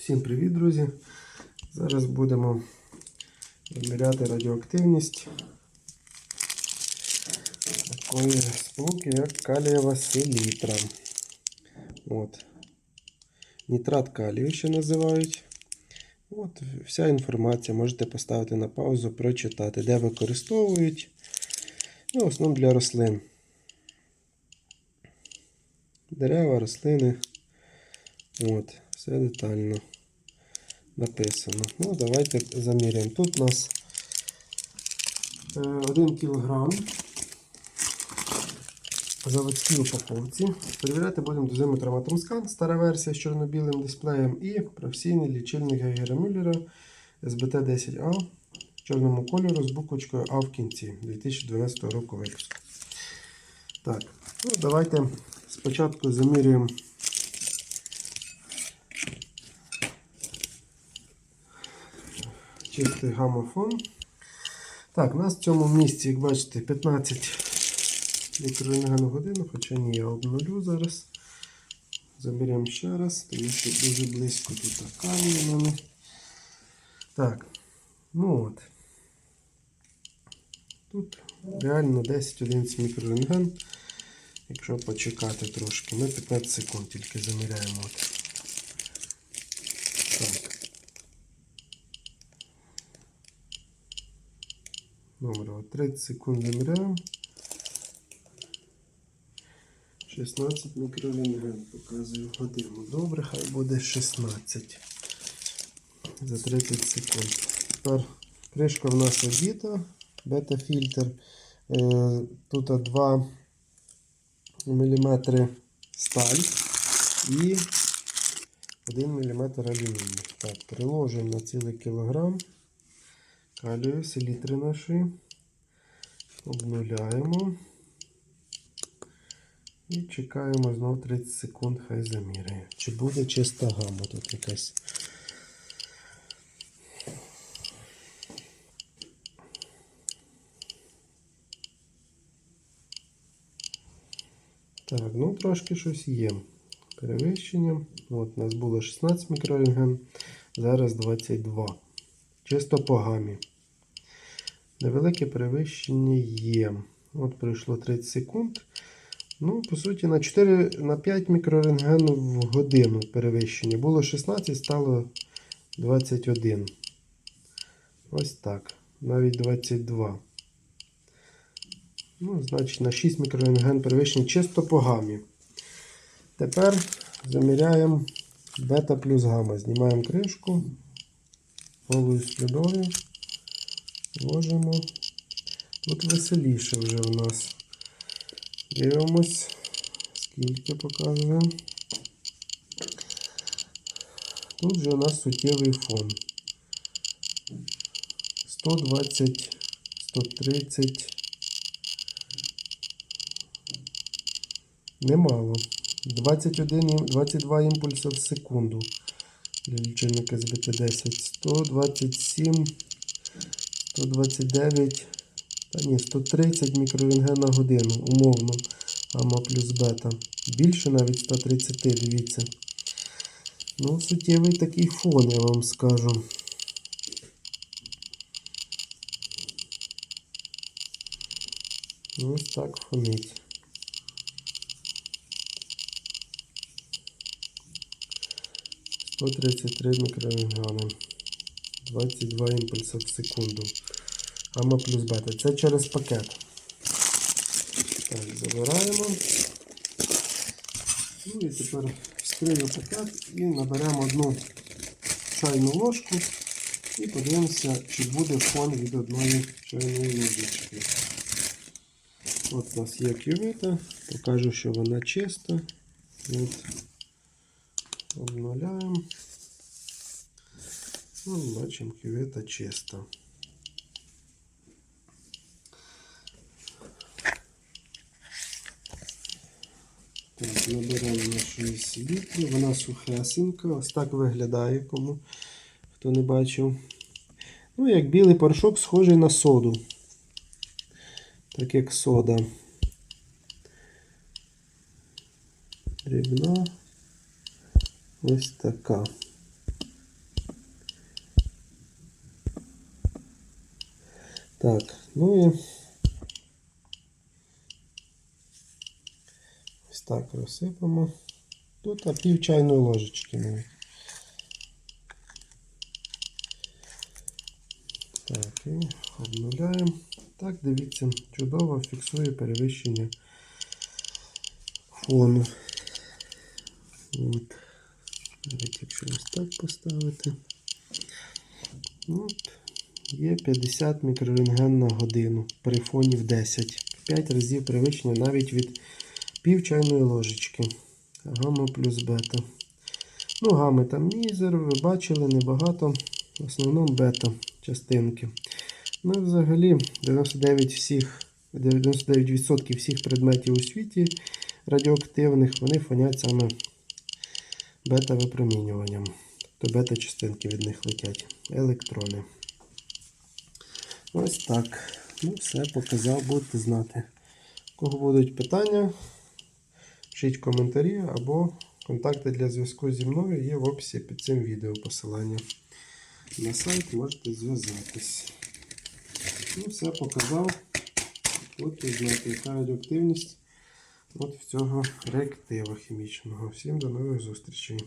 Всім привіт, друзі! Зараз будемо виміряти радіоактивність такої сполуки, як калієва селітра. От. Нітрат калію ще називають. От, вся інформація можете поставити на паузу, прочитати, де використовують. Ну, в основному для рослин. Дерева, рослини. От, все детально написано. Ну, давайте заміряємо. Тут у нас 1 кг заводській упаковці. Перевіряти будемо дозиметром Атомскан, стара версія з чорно-білим дисплеєм і професійний лічильник Гейгера Мюллера SBT10A в чорному кольору з буквочкою А в кінці 2012 року випуску. Так, ну давайте спочатку замірюємо чистий гамофон. Так, у нас в цьому місці, як бачите, 15 мікрорентген на годину, хоча ні, я обнулю зараз. Заберемо ще раз, тому що дуже близько тут калій у мене. Так, ну от. Тут реально 10-11 мікрорентген. Якщо почекати трошки, ми 15 секунд тільки заміряємо. Так. Добре, от 30 секунд заміряємо. 16 мікрорентген показую годину. Добре, хай буде 16 за 30 секунд. Тепер кришка в нас одіта, бета-фільтр. Е, Тут 2 мм сталь і 1 мм алюміній. Так, приложимо на цілий кілограм калію, селітри наші. Обнуляємо. І чекаємо знову 30 секунд, хай заміряє. Чи буде чиста гама тут якась. Так, ну трошки щось є. Перевищення. От, у нас було 16 мікрорентген, зараз 22. Чисто по гамі. Невелике перевищення є. От пройшло 30 секунд. Ну, по суті, на 4 на 5 мікрорентген в годину перевищення. Було 16, стало 21. Ось так. Навіть 22. Ну, значить, на 6 мікрорентген перевищення чисто по гамі. Тепер заміряємо бета плюс гамма. Знімаємо кришку голою слідою. Ложимо. Тут веселіше вже в нас. Дивимось, скільки показує. Тут же у нас суттєвий фон. 120, 130. Немало. 21, 22 імпульси в секунду для лічильника з БТ10. 127, 129, та ні, 130 мікрорентген на годину, умовно. Гамма плюс бета. Більше навіть 130, дивіться. Ну, суттєвий такий фон, я вам скажу. Ось так фонить. Тридцять три мікрорентгени. 22 імпульси в секунду. Гамма плюс бета. Це через пакет. Так, забираємо. Ну і тепер вскрию пакет і наберемо одну чайну ложку і подивимося, чи буде фон від одної чайної ложечки. От у нас є кювета, покажу, що вона чиста. От. Обнуляємо. Ну, бачимо, кювета чиста. Так, набираємо нашу селітру. Вона сухесенька. Ось так виглядає, кому хто не бачив. Ну, як білий порошок, схожий на соду. Так як сода. Дрібна. Ось така. Так, ну і ось так розсипемо. Тут пів чайної ложечки навіть. Так, і обнуляємо. Так, дивіться, чудово фіксує перевищення фону. От. Навіть якщо ось так поставити. От. Є 50 мікрорентген на годину при фоні в 10. В 5 разів перевищення навіть від пів чайної ложечки. Гамма плюс бета. Ну, гами там мізер, ви бачили, небагато. В основному бета частинки. Ну, взагалі, 99 всіх, 99% всіх предметів у світі радіоактивних, вони фонять саме бета-випромінюванням. Тобто бета-частинки від них летять. Електрони. Ось так. Ну, все показав, будете знати. Кого будуть питання, пишіть коментарі або контакти для зв'язку зі мною є в описі під цим відео посилання. На сайт можете зв'язатись. Ну, все показав. Ви знаєте, яка радіоактивність от в цього реактива хімічного. Всім до нових зустрічей.